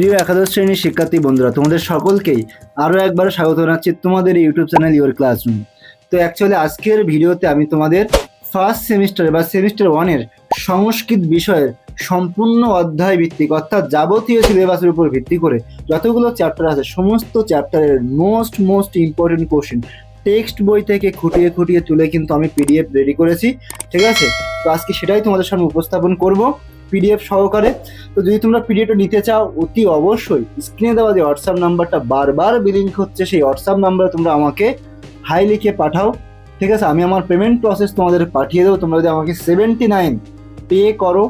প্রিয় একাদশ শ্রেণির শিক্ষার্থী বন্ধুরা, তোমাদের সকলকেই আরও একবার স্বাগত জানাচ্ছি তোমাদের ইউটিউব চ্যানেল ইউর ক্লাসরুম তো অ্যাকচুয়ালি আজকের ভিডিওতে আমি তোমাদের ফার্স্ট সেমিস্টার বা সেমিস্টার ওয়ানের সংস্কৃত বিষয়ের সম্পূর্ণ অধ্যায় ভিত্তিক অর্থাৎ যাবতীয় সিলেবাসের উপর ভিত্তি করে যতগুলো চ্যাপ্টার আছে, সমস্ত চ্যাপ্টারের most most important question text বই থেকে খুঁটিয়ে খুঁটিয়ে তুলে কিন্তু আমি পিডিএফ রেডি করেছি, ঠিক আছে? তো আজকে সেটাই তোমাদের সামনে উপস্থাপন করব। পিডিএফ সহকারে। তো যদি তোমরা পিডিএফটা নিতে চাও, অতি অবশ্যই স্ক্রিনে দেওয়া যে হোয়াটসঅ্যাপ নাম্বারটা বারবার বিলিঙ্ক হচ্ছে, সেই হোয়াটসঅ্যাপ নাম্বারে তোমরা আমাকে হাই লিখে পাঠাও। ঠিক আছে? আমি আমার পেমেন্ট প্রসেস তোমাদের পাঠিয়ে দেবো। তোমরা যদি আমাকে সেভেন্টি নাইন পে করো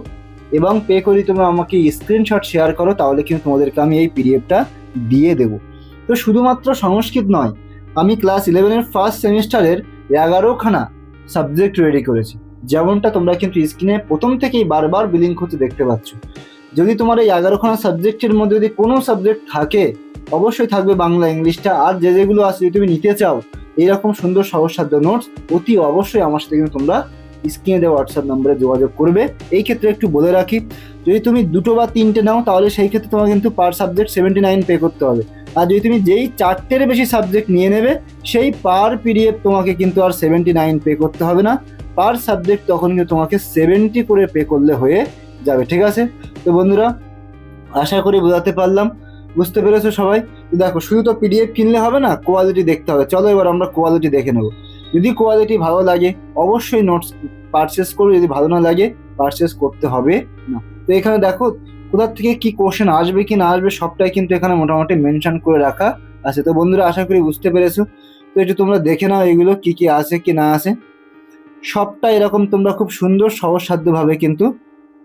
এবং পে করে তোমরা আমাকে স্ক্রিনশট শেয়ার করো, তাহলে কিন্তু তোমাদেরকে আমি এই পিডিএফটা দিয়ে দেবো। তো শুধুমাত্র সংস্কৃত নয়, আমি ক্লাস ইলেভেনের ফার্স্ট সেমিস্টারের এগারোখানা সাবজেক্ট রেডি করেছি। যেমনটা তোমরা কিন্তু স্ক্রিনে প্রথম থেকেই বারবার বিলিং হতে দেখতে পাচ্ছ। যদি তোমার এই এগারোখানা সাবজেক্টের মধ্যে যদি কোনো সাবজেক্ট থাকে, অবশ্যই থাকবে বাংলা, ইংলিশটা। আর যে যেগুলো আছে যদি তুমি নিতে চাও, এইরকম সুন্দর সহজসাধ্য নোটস অতি অবশ্যই আমার সাথে কিন্তু তোমরা স্ক্রিনে দেওয়া হোয়াটসঅ্যাপ নম্বরে যোগাযোগ করবে। এই ক্ষেত্রে একটু বলে রাখি, যদি তুমি দুটো বা তিনটে নাও, তাহলে সেই ক্ষেত্রে তোমার কিন্তু per subject seventy nine pay করতে হবে। আর যদি তুমি যেই চারটের বেশি সাবজেক্ট নিয়ে নেবে, সেই পার পিডিএফ তোমাকে কিন্তু আর সেভেন্টি নাইন পে করতে হবে না। পার সাবজেক্ট তখন কিন্তু তোমাকে সেভেন্টি করে পে করলে হয়ে যাবে, ঠিক আছে? তো বন্ধুরা, আশা করি বোঝাতে পারলাম, বুঝতে পেরেছ সবাই? তো দেখো, শুধু তো পিডিএফ কিনলে হবে না কোয়ালিটি দেখতে হবে। চলো এবার আমরা কোয়ালিটি দেখে নেব। যদি কোয়ালিটি ভালো লাগে, অবশ্যই নোটস পারচেস করবে যদি ভালো না লাগে পারচেস করতে হবে না। তো এখানে দেখো কোথার থেকে কি কোশ্চেন আসবে কি না আসবে, সবটাই কিন্তু এখানে মোটামুটি মেনশন করে রাখা আছে। তো বন্ধুরা, আশা করি বুঝতে পেরেছ। তো একটু তোমরা দেখে নাও এগুলো, কি কি আছে, কি না আছে। সবটা এরকম তোমরা খুব সুন্দর, সহজসাধ্যভাবে কিন্তু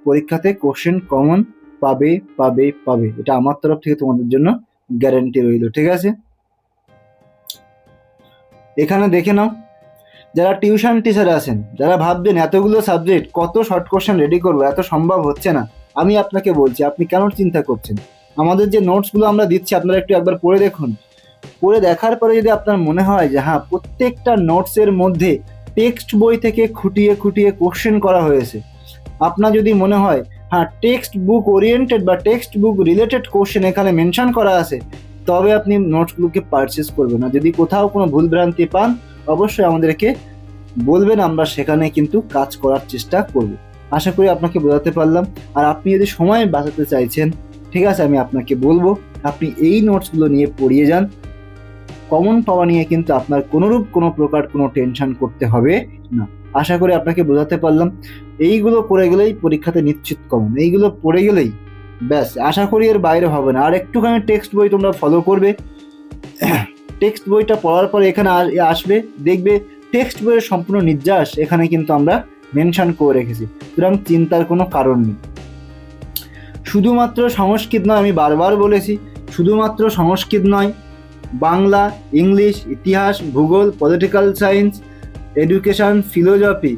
পরীক্ষাতে কোশ্চেন কমন পাবে পাবে পাবে। এটা আমার তরফ থেকে তোমাদের জন্য গ্যারান্টি রইল, ঠিক আছে? এখানে দেখে নাও, যারা টিউশন টিচার আছেন, যারা ভাববেন এতগুলো সাবজেক্ট কত শর্ট কোশ্চেন রেডি করব, এত সম্ভব হচ্ছে না, আমি আপনাকে বলছি, আপনি কেন চিন্তা করছেন? আমাদের যে নোটসগুলো আমরা দিচ্ছি, আপনারা একটু একবার পড়ে দেখুন। পড়ে দেখার পরে যদি আপনার মনে হয় যে হ্যাঁ প্রত্যেকটা নোটসের মধ্যে টেক্সট বই থেকে খুঁটিয়ে খুঁটিয়ে কোশ্চেন করা হয়েছে। আপনার যদি মনে হয় হ্যাঁ টেক্সট বুক ওরিয়েন্টেড বা টেক্সট বুক রিলেটেড কোশ্চেন এখানে মেনশন করা আছে, তবে আপনি নোটসগুলোকে পারচেস করবেন না। যদি কোথাও কোনো ভুলভ্রান্তি পান, অবশ্যই আমাদেরকে বলবেন, আমরা সেখানে কিন্তু কাজ করার চেষ্টা করব। আশা করি আপনাকে বোঝাতে পারলাম। আর আপনি যদি সময় বাঁচাতে চাইছেন, ঠিক আছে, আমি আপনাকে বলব, আপনি এই নোটসগুলো নিয়ে পড়িয়ে যান। কমন পাওয়া নিয়ে কিন্তু আপনার কোনোরূপ কোনো প্রকার কোনো টেনশন করতে হবে না। আশা করি আপনাকে বোঝাতে পারলাম। এইগুলো পড়ে গেলেই পরীক্ষাতে নিশ্চিত কমন এইগুলো পড়ে গেলেই ব্যাস, আশা করি এর বাইরে হবে না। আর একটুখানি টেক্সট বই তোমরা ফলো করবে। টেক্সট বইটা পড়ার পরে এখানে আসবে। দেখবে টেক্সট বইয়ের সম্পূর্ণ নির্যাস এখানে কিন্তু আমরা মেনশন করে রেখেছি। সুতরাং চিন্তার কোনো কারণ নেই। শুধুমাত্র সংস্কৃত নয়, আমি বারবার বলেছি, শুধুমাত্র সংস্কৃত নয় বাংলা, ইংলিশ, ইতিহাস, ভূগোল political science education philosophy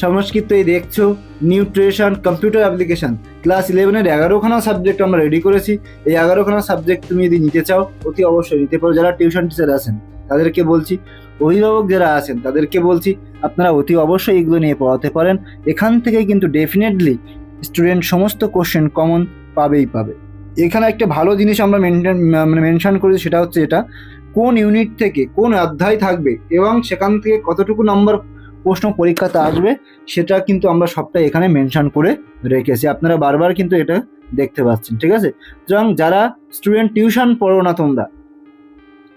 Sanskrit এই দেখছ নিউট্রিশন কম্পিউটার অ্যাপ্লিকেশান ক্লাস ইলেভেনের এগারোখানা সাবজেক্ট আমরা রেডি করেছি। এই এগারোখানা সাবজেক্ট তুমি যদি নিতে চাও, অতি অবশ্যই নিতে পারো। যারা টিউশন টিচার আছেন, তাদেরকে বলছি, অভিভাবক যারা আছেন, তাদেরকে বলছি, আপনারা অতি অবশ্যই এগুলো নিয়ে পড়াতে পারেন। এখান থেকে কিন্তু ডেফিনেটলি স্টুডেন্ট সমস্ত কোশ্চেন কমন পাবেই পাবে। এখানে একটা ভালো জিনিস আমরা মেনটেন মানে মেনশন করেছি, সেটা হচ্ছে এটা, কোন ইউনিট থেকে কোন অধ্যায় থাকবে এবং সেখান থেকে কতটুকু নাম্বার প্রশ্ন পরীক্ষাতে আসবে, সেটা কিন্তু আমরা সবটাই এখানে মেনশন করে রেখেছি। আপনারা বারবার কিন্তু এটা দেখতে পাচ্ছেন, ঠিক আছে? সুতরাং যারা স্টুডেন্ট টিউশন পড়ো না তোমরা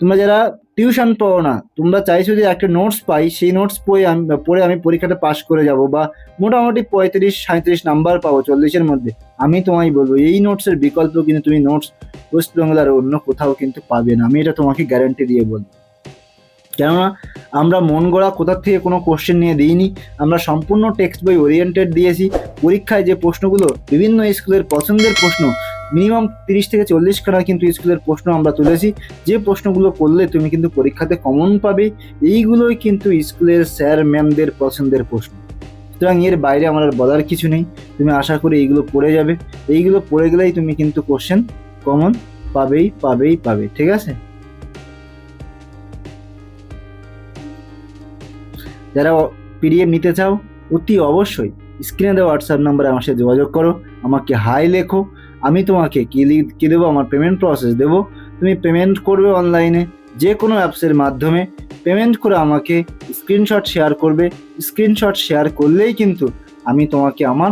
তোমরা যারা টিউশন পড়ো না, তোমরা চাইছো যে একটা নোটস পাই, সেই নোটস পড়ে আমি পড়ে আমি পরীক্ষাটা পাস করে যাব বা মোটামুটি পঁয়ত্রিশ সাঁত্রিশ নাম্বার পাবো চল্লিশের মধ্যে, আমি তোমায় বলব, এই নোটসের বিকল্প কিন্তু তুমি নোটস ওয়েস্ট বেঙ্গল আর অন্য কোথাও কিন্তু পাবে না, আমি এটা তোমাকে গ্যারান্টি দিয়ে বলব। কেননা আমরা মন গড়া কোথার থেকে কোনো কোশ্চেন নিয়ে দিইনি, আমরা সম্পূর্ণ টেক্সট বই ওরিয়েন্টেড দিয়েছি, পরীক্ষায় যে প্রশ্নগুলো বিভিন্ন স্কুলের পছন্দের প্রশ্ন মিনিমাম তিরিশ থেকে চল্লিশ খানা কিন্তু স্কুলের প্রশ্ন আমরা তুলেছি। যে প্রশ্নগুলো করলে তুমি কিন্তু পরীক্ষাতে কমন পাবে, এইগুলোই কিন্তু স্কুলের স্যার ম্যামদের পছন্দের প্রশ্ন। সুতরাং এর বাইরে আমার আর বলার কিছু নেই। তুমি আশা করি এইগুলো পড়ে যাবে। এইগুলো পড়ে গেলেই তুমি কিন্তু কোশ্চেন কমন পাবেই পাবেই, পাবে। ঠিক আছে? যারা পিডিএফ নিতে চাও, অতি অবশ্যই স্ক্রিনে দেওয়া হোয়াটসঅ্যাপ নাম্বারে আমার সাথে যোগাযোগ করো। আমাকে হাই লেখো। আমি তোমাকে কী কী দেবো আমার পেমেন্ট প্রসেস দেবো। তুমি পেমেন্ট করবে অনলাইনে যে কোনো অ্যাপসের মাধ্যমে। পেমেন্ট করে আমাকে স্ক্রিনশট শেয়ার করবে। স্ক্রিনশট শেয়ার করলেই কিন্তু আমি তোমাকে আমার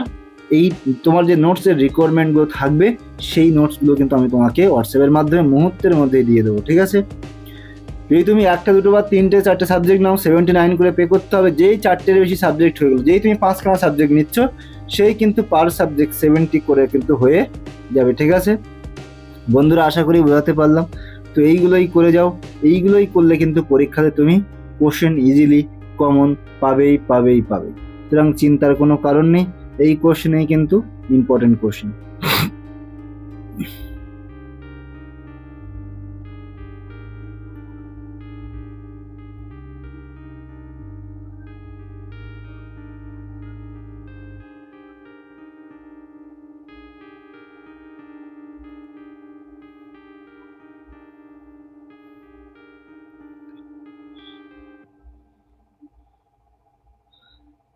এই, তোমার যে নোটসের রিকোয়ারমেন্টগুলো থাকবে, সেই নোটসগুলো কিন্তু আমি তোমাকে হোয়াটসঅ্যাপের মাধ্যমে মুহূর্তের মধ্যে দিয়ে দেবো, ঠিক আছে? যদি তুমি একটা, দুটো বা তিনটে, চারটে সাবজেক্ট নাও সেভেন্টি নাইন করে পে করতে হবে, যেই চারটের বেশি সাবজেক্ট হয়ে গেলো, যেই তুমি পাঁচখানা সাবজেক্ট নিচ্ছ, সেই কিন্তু পার সাবজেক্ট সেভেন্টি করে কিন্তু হয়ে যাবে, ঠিক আছে? বন্ধুরা, আশা করি বোঝাতে পারলাম। তো এইগুলোই করে যাও। এইগুলোই করলে কিন্তু পরীক্ষাতে তুমি কোশ্চেন ইজিলি কমন পাবেই পাবেই পাবে সুতরাং চিন্তার কোনো কারণ নেই। এই কোশ্চেনেই কিন্তু ইম্পর্টেন্ট কোশ্চেন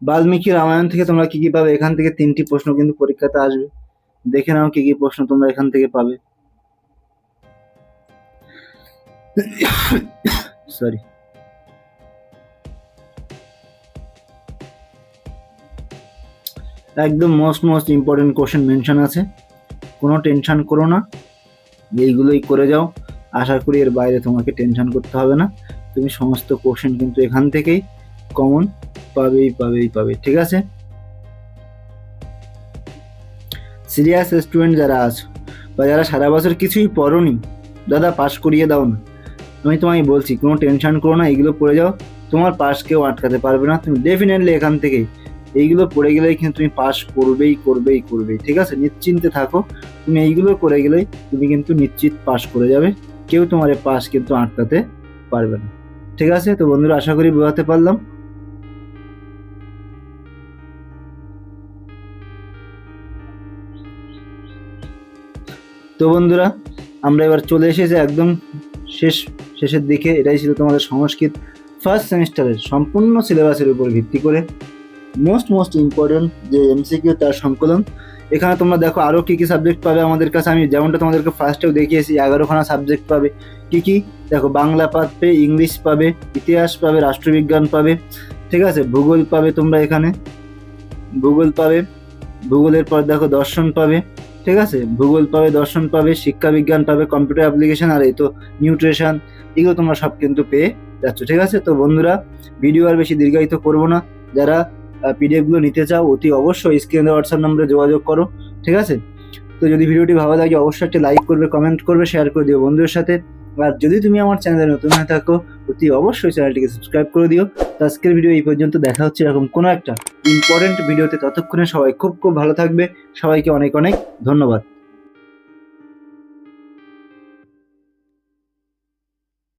বাল্মীকি রামায়ণ থেকে তোমরা কি কি পাবে? এখান থেকে তিনটি প্রশ্ন কিন্তু পরীক্ষাতে আসবে। দেখে নাও কি কি প্রশ্ন তোমরা এখান থেকে পাবে। সরি একদম most most important question mention আছে। কোনো টেনশন করো না। এইগুলোই করে যাও। আশা করি এর বাইরে তোমাকে টেনশন করতে হবে না। তুমি সমস্ত কোশ্চেন কিন্তু এখান থেকেই কমন পাবেই পাবেই পাবে, ঠিক আছে? সিরিয়াস স্টুডেন্ট যারা আছো বা যারা সারা বছর কিছুই পড়োনি, দাদা পাশ করিয়ে দাও না। আমি তোমায় বলছি, কোনো টেনশন করো না এগুলো পড়ে যাও। তোমার পাস কেউ আটকাতে পারবে না, তুমি ডেফিনেটলি এখান থেকে এইগুলো পড়ে গেলেই কিন্তু তুমি পাস করবেই করবেই করবেই, ঠিক আছে? নিশ্চিন্তে থাকো, তুমি এইগুলো করে গেলেই তুমি কিন্তু নিশ্চিত পাস করে যাবে। কেউ তোমার পাস কিন্তু আটকাতে পারবে না, ঠিক আছে? তো বন্ধুরা, আশা করি বোঝাতে পারলাম। তো বন্ধুরা, আমরা এবার চলে এসেছি একদম শেষ, শেষের দিকে। এটাই ছিল তোমাদের সংস্কৃত ফার্স্ট সেমিস্টারের সম্পূর্ণ সিলেবাসের উপর ভিত্তি করে মোস্ট মোস্ট ইম্পর্টেন্ট যে এমসিকিউ তার সংকলন। এখানে তোমরা দেখো আরও কী কী সাবজেক্ট পাবে আমাদের কাছে। আমি যেমনটা তোমাদেরকে ফার্স্টেও দেখিয়েছি, এগারোখানা সাবজেক্ট পাবে। কী কী? দেখো, বাংলা পাবে, ইংলিশ পাবে, ইতিহাস পাবে, রাষ্ট্রবিজ্ঞান পাবে। ঠিক আছে? ভূগোল পাবে তোমরা এখানে। ভূগোল পাবে। ভূগোলের পর দেখো দর্শন পাবে। ঠিক আছে? ভূগোল পাবে, দর্শন পাবে, শিক্ষা বিজ্ঞান পাবে কম্পিউটার অ্যাপ্লিকেশন আর এই তো নিউট্রিশন এগুলো তোমরা সব কিন্তু পেয়ে যাচ্ছ, ঠিক আছে? তো বন্ধুরা ভিডিও আর বেশি দীর্ঘায়িত করব না। যারা পিডিএফগুলো নিতে চাও, অতি অবশ্যই স্ক্রিনে হোয়াটসঅ্যাপ নম্বরে যোগাযোগ করো, ঠিক আছে? তো যদি ভিডিওটি ভালো লাগে, অবশ্যই একটি লাইক করবে কমেন্ট করবে শেয়ার করে দিও বন্ধুদের সাথে। আর যদি তুমি আমার চ্যানেলে নতুন হয়ে থাকো, অতি অবশ্যই চ্যানেলটিকে সাবস্ক্রাইব করে দিও। তো আজকের ভিডিও এই পর্যন্ত, দেখা হচ্ছে এরকম কোনো একটা ইম্পর্টেন্ট ভিডিওতে ততক্ষণে সবাই খুব খুব ভালো থাকবে। সবাইকে অনেক অনেক ধন্যবাদ।